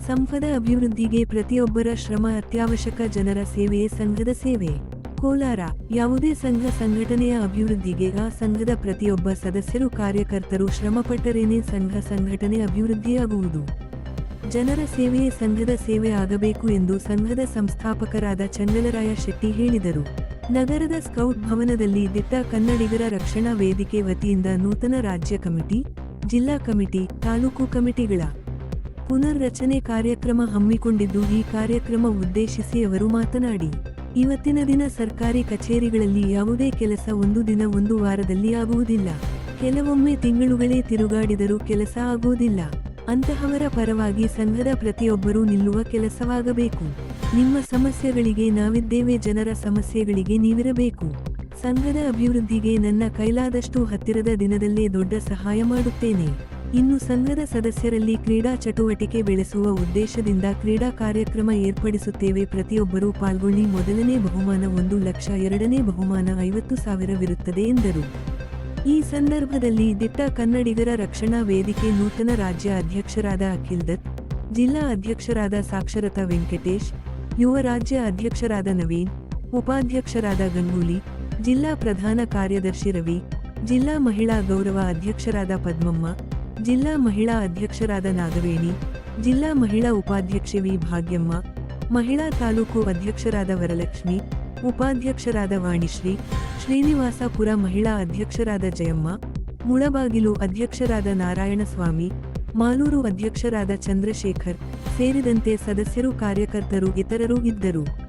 ಸಂಪದ ಅಭಿವೃದ್ಧಿಗೆ ಪ್ರತಿಯೊಬ್ಬರ ಶ್ರಮ ಅತ್ಯವಶ್ಯಕ ಜನರ ಸೇವೆಯೇ ಸಂಘದ ಸೇವೆ. ಕೋಲಾರ, ಯಾವುದೇ ಸಂಘ ಸಂಘಟನೆಯ ಅಭಿವೃದ್ಧಿಗೆ ಆ ಸಂಘದ ಪ್ರತಿಯೊಬ್ಬ ಸದಸ್ಯರು ಕಾರ್ಯಕರ್ತರು ಶ್ರಮಪಟ್ಟರೇನೇ ಸಂಘ ಸಂಘಟನೆ ಅಭಿವೃದ್ಧಿಯಾಗುವುದು. ಜನರ ಸೇವೆಯೇ ಸಂಘದ ಸೇವೆ ಆಗಬೇಕು ಎಂದು ಸಂಘದ ಸಂಸ್ಥಾಪಕರಾದ ಚಂಗಲರಾಯ ಶೆಟ್ಟಿ ಹೇಳಿದರು. ನಗರದ ಸ್ಕೌಟ್ ಭವನದಲ್ಲಿ ದಿಟ್ಟ ಕನ್ನಡಿಗರ ರಕ್ಷಣಾ ವೇದಿಕೆ ವತಿಯಿಂದ ನೂತನ ರಾಜ್ಯ ಕಮಿಟಿ, ಜಿಲ್ಲಾ ಕಮಿಟಿ, ತಾಲೂಕು ಕಮಿಟಿಗಳ ಪುನರ್ರಚನೆ ಕಾರ್ಯಕ್ರಮ ಹಮ್ಮಿಕೊಂಡಿದ್ದು ಈ ಕಾರ್ಯಕ್ರಮ ಉದ್ದೇಶಿಸಿ ಅವರು ಮಾತನಾಡಿ, ಇವತ್ತಿನ ದಿನ ಸರ್ಕಾರಿ ಕಚೇರಿಗಳಲ್ಲಿ ಯಾವುದೇ ಕೆಲಸ ಒಂದು ದಿನ ಒಂದು ವಾರದಲ್ಲಿ ಆಗುವುದಿಲ್ಲ. ಕೆಲವೊಮ್ಮೆ ತಿಂಗಳುಗಳೇ ತಿರುಗಾಡಿದರೂ ಕೆಲಸ ಆಗುವುದಿಲ್ಲ. ಅಂತಹವರ ಪರವಾಗಿ ಸಂಘದ ಪ್ರತಿಯೊಬ್ಬರೂ ನಿಲ್ಲುವ ಕೆಲಸವಾಗಬೇಕು. ನಿಮ್ಮ ಸಮಸ್ಯೆಗಳಿಗೆ ನಾವಿದ್ದೇವೆ, ಜನರ ಸಮಸ್ಯೆಗಳಿಗೆ ನೀವಿರಬೇಕು. ಸಂಘದ ಅಭಿವೃದ್ಧಿಗೆ ನನ್ನ ಕೈಲಾದಷ್ಟು ಹತ್ತಿರದ ದಿನದಲ್ಲೇ ದೊಡ್ಡ ಸಹಾಯ ಮಾಡುತ್ತೇನೆ. ಇನ್ನು ಸಂಘದ ಸದಸ್ಯರಲ್ಲಿ ಕ್ರೀಡಾ ಚಟುವಟಿಕೆ ಬೆಳೆಸುವ ಉದ್ದೇಶದಿಂದ ಕ್ರೀಡಾ ಕಾರ್ಯಕ್ರಮ ಏರ್ಪಡಿಸುತ್ತೇವೆ. ಪ್ರತಿಯೊಬ್ಬರೂ ಪಾಲ್ಗೊಳ್ಳಿ. ಮೊದಲನೇ ಬಹುಮಾನ ಒಂದು ಲಕ್ಷ ಎರಡನೇ ಬಹುಮಾನ ಐವತ್ತು ಸಾವಿರವಿರುತ್ತದೆ ಎಂದರು. ಈ ಸಂದರ್ಭದಲ್ಲಿ ದಿಟ್ಟ ಕನ್ನಡಿಗರ ರಕ್ಷಣಾ ವೇದಿಕೆ ನೂತನ ರಾಜ್ಯ ಅಧ್ಯಕ್ಷರಾದ ಅಖಿಲ್ ದತ್, ಜಿಲ್ಲಾ ಅಧ್ಯಕ್ಷರಾದ ಸಾಕ್ಷರತಾ ವೆಂಕಟೇಶ್, ಯುವ ರಾಜ್ಯ ಅಧ್ಯಕ್ಷರಾದ ನವೀನ್, ಉಪಾಧ್ಯಕ್ಷರಾದ ಗಂಗೂಲಿ, ಜಿಲ್ಲಾ ಪ್ರಧಾನ ಕಾರ್ಯದರ್ಶಿ ರವಿ, ಜಿಲ್ಲಾ ಮಹಿಳಾ ಗೌರವ ಅಧ್ಯಕ್ಷರಾದ ಪದ್ಮಮ್ಮ ಜಿಲ್ಲಾ ಮಹಿಳಾ ಅಧ್ಯಕ್ಷರಾದ ನಾಗವೇಣಿ, ಜಿಲ್ಲಾ ಮಹಿಳಾ ಉಪಾಧ್ಯಕ್ಷೆ ವಿ ಭಾಗ್ಯಮ್ಮ, ಮಹಿಳಾ ತಾಲೂಕು ಅಧ್ಯಕ್ಷರಾದ ವರಲಕ್ಷ್ಮಿ, ಉಪಾಧ್ಯಕ್ಷರಾದ ವಾಣಿಶ್ರೀ, ಶ್ರೀನಿವಾಸಪುರ ಮಹಿಳಾ ಅಧ್ಯಕ್ಷರಾದ ಜಯಮ್ಮ, ಮುಳಬಾಗಿಲು ಅಧ್ಯಕ್ಷರಾದ ನಾರಾಯಣಸ್ವಾಮಿ, ಮಾಲೂರು ಅಧ್ಯಕ್ಷರಾದ ಚಂದ್ರಶೇಖರ್ ಸೇರಿದಂತೆ ಸದಸ್ಯರು, ಕಾರ್ಯಕರ್ತರು, ಇತರರು ಇದ್ದರು.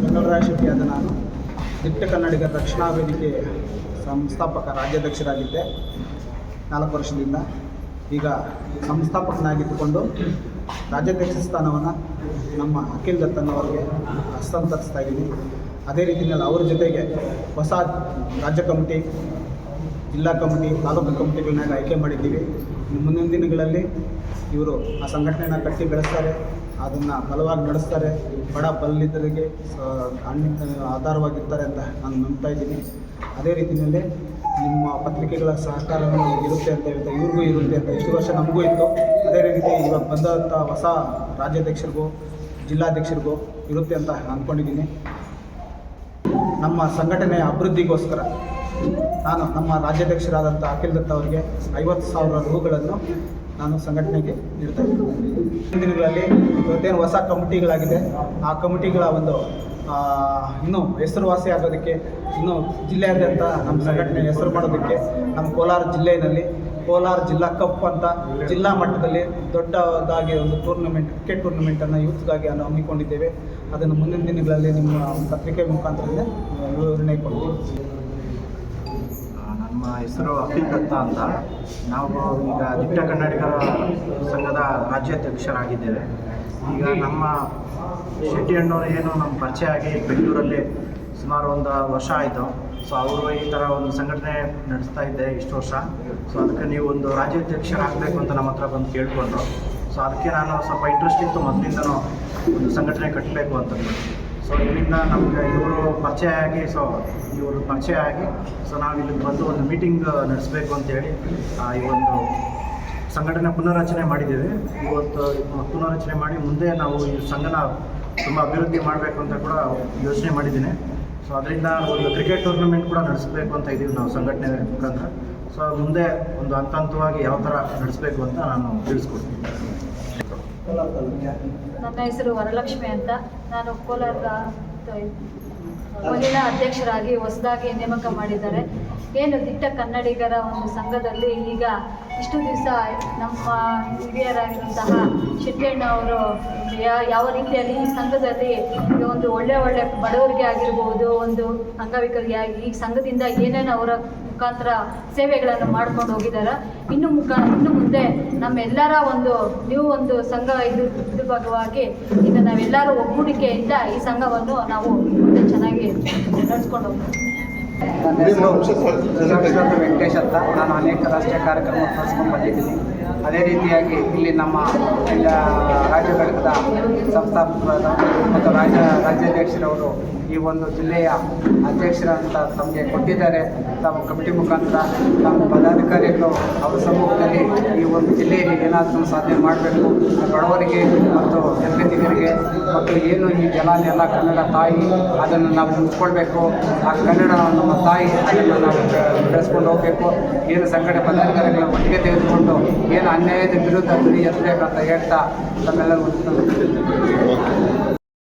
ಚಂದ್ರರಾಯ ಶೆಟ್ಟಿಯಾದ ನಾನು. ದಿಟ್ಟ ಕನ್ನಡಿಗ ರಕ್ಷಣಾ ವೇದಿಕೆ ಸಂಸ್ಥಾಪಕ, ರಾಜ್ಯಾಧ್ಯಕ್ಷರಾಗಿದ್ದೆ. ನಾಲ್ಕು ವರ್ಷದಿಂದ ಈಗ ಸಂಸ್ಥಾಪಕನಾಗಿದ್ದುಕೊಂಡು ರಾಜ್ಯಾಧ್ಯಕ್ಷ ಸ್ಥಾನವನ್ನು ನಮ್ಮ ಅಖಿಲ್ ದತ್ತನವರಿಗೆ ಹಸ್ತಾಂತರಿಸ್ತಾ ಇದ್ದೀನಿ. ಅದೇ ರೀತಿಯಲ್ಲಿ ಅವ್ರ ಜೊತೆಗೆ ಹೊಸ ರಾಜ್ಯ ಕಮಿಟಿ ಜಿಲ್ಲಾ ಕಮಿಟಿ, ತಾಲೂಕು ಕಮಿಟಿಗಳನ್ನ ಆಯ್ಕೆ ಮಾಡಿದ್ದೀವಿ. ಮುಂದಿನ ದಿನಗಳಲ್ಲಿ ಇವರು ಆ ಸಂಘಟನೆಯನ್ನು ಕಟ್ಟಿ ಬೆಳೆಸ್ತಾರೆ, ಅದನ್ನು ಬಲವಾಗಿ ನಡೆಸ್ತಾರೆ. ಬಡ ಬಲ್ಲಿದ್ದರಿಗೆ ಆಧಾರವಾಗಿರ್ತಾರೆ ಅಂತ ನಾನು ನಂಬ್ತಾ ಇದ್ದೀನಿ. ಅದೇ ರೀತಿಯಲ್ಲಿ ನಿಮ್ಮ ಪತ್ರಿಕೆಗಳ ಸಹಕಾರವನ್ನು ಇರುತ್ತೆ ಅಂತ ಹೇಳ್ತಾ, ಇವ್ರಿಗೂ ಇರುತ್ತೆ ಅಂತ ಇಷ್ಟು ವರ್ಷ ನಮಗೂ ಇತ್ತು. ಅದೇ ರೀತಿ ಇವಾಗ ಬಂದಂಥ ಹೊಸ ರಾಜ್ಯಾಧ್ಯಕ್ಷರಿಗೂ, ಜಿಲ್ಲಾಧ್ಯಕ್ಷರಿಗೂ ಇರುತ್ತೆ ಅಂತ ಅಂದ್ಕೊಂಡಿದ್ದೀನಿ. ನಮ್ಮ ಸಂಘಟನೆಯ ಅಭಿವೃದ್ಧಿಗೋಸ್ಕರ. ನಾನು ನಮ್ಮ ರಾಜ್ಯಾಧ್ಯಕ್ಷರಾದಂಥ ಅಖಿಲ್ ದತ್ತ ಅವರಿಗೆ ಐವತ್ತು ಸಾವಿರ ರೂಗಳನ್ನು ನಾನು ಸಂಘಟನೆಗೆ ನೀಡ್ತಾ ಇದ್ದೀನಿ. ದಿನಗಳಲ್ಲಿ ಇವತ್ತೇನು ಹೊಸ ಕಮಿಟಿಗಳಾಗಿದೆ, ಆ ಕಮಿಟಿಗಳ ಒಂದು ಇನ್ನೂ ಹೆಸರುವಾಸಿ ಆಗೋದಕ್ಕೆ, ಇನ್ನೂ ಜಿಲ್ಲೆಯಾದ್ಯಂತ ನಮ್ಮ ಸಂಘಟನೆ ಹೆಸರು ಮಾಡೋದಕ್ಕೆ ನಮ್ಮ ಕೋಲಾರ ಜಿಲ್ಲೆಯಲ್ಲಿ, ಕೋಲಾರ ಜಿಲ್ಲಾ ಕಪ್ ಅಂತ ಜಿಲ್ಲಾ ಮಟ್ಟದಲ್ಲಿ ದೊಡ್ಡದಾಗಿ ಒಂದು ಟೂರ್ನಮೆಂಟ್ ಕ್ರಿಕೆಟ್ ಟೂರ್ನಮೆಂಟನ್ನು ಯೂತ್ಗಾಗಿ ನಾವು ಹಮ್ಮಿಕೊಂಡಿದ್ದೇವೆ. ಅದನ್ನು ಮುಂದಿನ ದಿನಗಳಲ್ಲಿ ನಿಮ್ಮ ಪತ್ರಿಕೆ ಮುಖಾಂತರದಿಂದ ವಿವರಣೆ ಕೊಡ್ತೀವಿ ನಮ್ಮ ಹೆಸರು ಅಖಿಲ್ ದತ್ತ ಅಂತ. ನಾವು ಈಗ ದಿಟ್ಟ ಕನ್ನಡಿಗರ ಸಂಘದ ರಾಜ್ಯಾಧ್ಯಕ್ಷರಾಗಿದ್ದೇವೆ. ಈಗ ನಮ್ಮ ಶೆಟ್ಟಿ ಅಣ್ಣವರು ಏನು ನಮ್ಮ ಪರಿಚಯ ಆಗಿ ಬೆಂಗಳೂರಲ್ಲಿ ಸುಮಾರು ಒಂದು ವರ್ಷ ಆಯಿತು. ಸೊ ಅವರು ಈ ಥರ ಒಂದು ಸಂಘಟನೆ ನಡೆಸ್ತಾ ಇದ್ದೆ ಇಷ್ಟು ವರ್ಷ. ಸೊ ಅದಕ್ಕೆ ನೀವು ಒಂದು ರಾಜ್ಯಾಧ್ಯಕ್ಷರಾಗಬೇಕು ಅಂತ ನಮ್ಮ ಹತ್ರ ಬಂದು ಕೇಳಿಕೊಂಡ್ರು. ಸೊ ಅದಕ್ಕೆ ನಾನು ಸ್ವಲ್ಪ ಇಂಟ್ರೆಸ್ಟ್ ಇತ್ತು ಮೊದಲಿಂದನೂ ಒಂದು ಸಂಘಟನೆ ಕಟ್ಟಬೇಕು ಅಂತಂದು ಸೊ ಇಲ್ಲಿಂದ ನಮಗೆ ಇವರು ಪರಿಚಯ ಆಗಿ ಸೊ ಇವರು ಪರಿಚಯ ಆಗಿ ಸೊ ನಾವು ಇಲ್ಲಿಗೆ ಬಂದು ಒಂದು ಮೀಟಿಂಗ್ ನಡೆಸಬೇಕು ಅಂತೇಳಿ ಈ ಒಂದು ಸಂಘಟನೆ ಪುನರ್ರಚನೆ ಮಾಡಿದ್ದೇವೆ. ಇವತ್ತು ಪುನರ್ರಚನೆ ಮಾಡಿ ಮುಂದೆ ನಾವು ಈ ಸಂಘನ ತುಂಬ ಅಭಿವೃದ್ಧಿ ಮಾಡಬೇಕು ಅಂತ ಕೂಡ ಯೋಚನೆ ಮಾಡಿದ್ದೀನಿ. ಸೊ ಅದರಿಂದ ಒಂದು ಕ್ರಿಕೆಟ್ ಟೂರ್ನಮೆಂಟ್ ಕೂಡ ನಡೆಸಬೇಕು ಅಂತ ಇದ್ದೀವಿ ನಾವು ಸಂಘಟನೆ ಮುಖಾಂತರ. ಸೊ ಮುಂದೆ ಒಂದು ಹಂತ ಹಂತವಾಗಿ ಯಾವ ಥರ ನಡೆಸಬೇಕು ಅಂತ ನಾನು ತಿಳಿಸ್ಕೊಡ್ತೀನಿ. ನನ್ನ ಹೆಸರು ವರಲಕ್ಷ್ಮಿ ಅಂತ. ನಾನು ಕೋಲಾರದ ಮಹಿಳಾ ಅಧ್ಯಕ್ಷರಾಗಿ ಹೊಸದಾಗಿ ನೇಮಕ ಮಾಡಿದ್ದಾರೆ. ಏನು ದಿಟ್ಟ ಕನ್ನಡಿಗರ ಒಂದು ಸಂಘದಲ್ಲಿ ಈಗ ಇಷ್ಟು ದಿವಸ ನಮ್ಮ ಹಿರಿಯರಾಗಿರುವಂತಹ ಅವರು ಯಾವ ರೀತಿಯಲ್ಲಿ ಈ ಸಂಘದಲ್ಲಿ ಒಂದು ಒಳ್ಳೆ ಒಳ್ಳೆ ಬಡವರಿಗೆ ಆಗಿರ್ಬೋದು, ಒಂದು ಅಂಗವಿಕಲರಿಗೆ ಆಗಿ ಈ ಸಂಘದಿಂದ ಏನೇನು ಅವರ ಮುಖಾಂತರ ಸೇವೆಗಳನ್ನು ಮಾಡ್ಕೊಂಡು ಹೋಗಿದ್ದಾರೆ ಇನ್ನು ಮುಖ ಇನ್ನು ಮುಂದೆ ನಮ್ಮೆಲ್ಲರ ಒಂದು ನೀವು ಒಂದು ಸಂಘ ಇದು ಇದ್ರ ಭಾಗವಾಗಿ ಇನ್ನು ನಾವೆಲ್ಲರೂ ಒಗ್ಗೂಡಿಕೆಯಿಂದ ಈ ಸಂಘವನ್ನು ನಾವು ಮುಂದೆ ಚೆನ್ನಾಗಿ ನಡೆಸ್ಕೊಂಡು ಹೋಗ್ತೀವಿ ವೆಂಕಟೇಶ್ ಅಂತ. ನಾನು ಅನೇಕ ರಾಷ್ಟ್ರೀಯ ಕಾರ್ಯಕ್ರಮ ನಡೆಸ್ಕೊಂಡು ಬಂದಿದ್ದೀನಿ. ಅದೇ ರೀತಿಯಾಗಿ ಇಲ್ಲಿ ನಮ್ಮ ಎಲ್ಲ ರಾಜ್ಯ ಘಟಕದ ಸಂಸ್ಥಾಪಕರಾದ ಮತ್ತು ರಾಜ್ಯ ರಾಜ್ಯಾಧ್ಯಕ್ಷರವರು ಈ ಒಂದು ಜಿಲ್ಲೆಯ ಅಧ್ಯಕ್ಷರಂತ ತಮಗೆ ಕೊಟ್ಟಿದ್ದಾರೆ. ತಮ್ಮ ಕಮಿಟಿ ಮುಖಾಂತರ ತಮ್ಮ ಪದಾಧಿಕಾರಿಗಳು ಅವರ ಸಮ್ಮುಖದಲ್ಲಿ ಈ ಏನಾದರೂ ಸಾಧನೆ ಮಾಡಬೇಕು. ಬಡವರಿಗೆ ಮತ್ತು ನಿರ್ಗತಿಕರಿಗೆ ಮತ್ತು ಏನು ಈ ಜಲ ನೆಲ ಕನ್ನಡ ತಾಯಿ, ಅದನ್ನು ನಾವು ಉಳಿಸ್ಕೊಳ್ಬೇಕು ಆ ಕನ್ನಡ ನಮ್ಮ ತಾಯಿ ಅದನ್ನು ನಾವು ಬೆಳೆಸ್ಕೊಂಡು ಹೋಗಬೇಕು. ಏನು ಸಂಕಟ ಪದಾಧಿಕಾರಿಗಳ ಒಟ್ಟಿಗೆ ತೆಗೆದುಕೊಂಡು ಏನು ಅನ್ಯಾಯದ ವಿರುದ್ಧ ಧ್ವನಿ ಅಂತ ಹೇಳ್ತಾ ತಮ್ಮೆಲ್ಲರಿಗೂ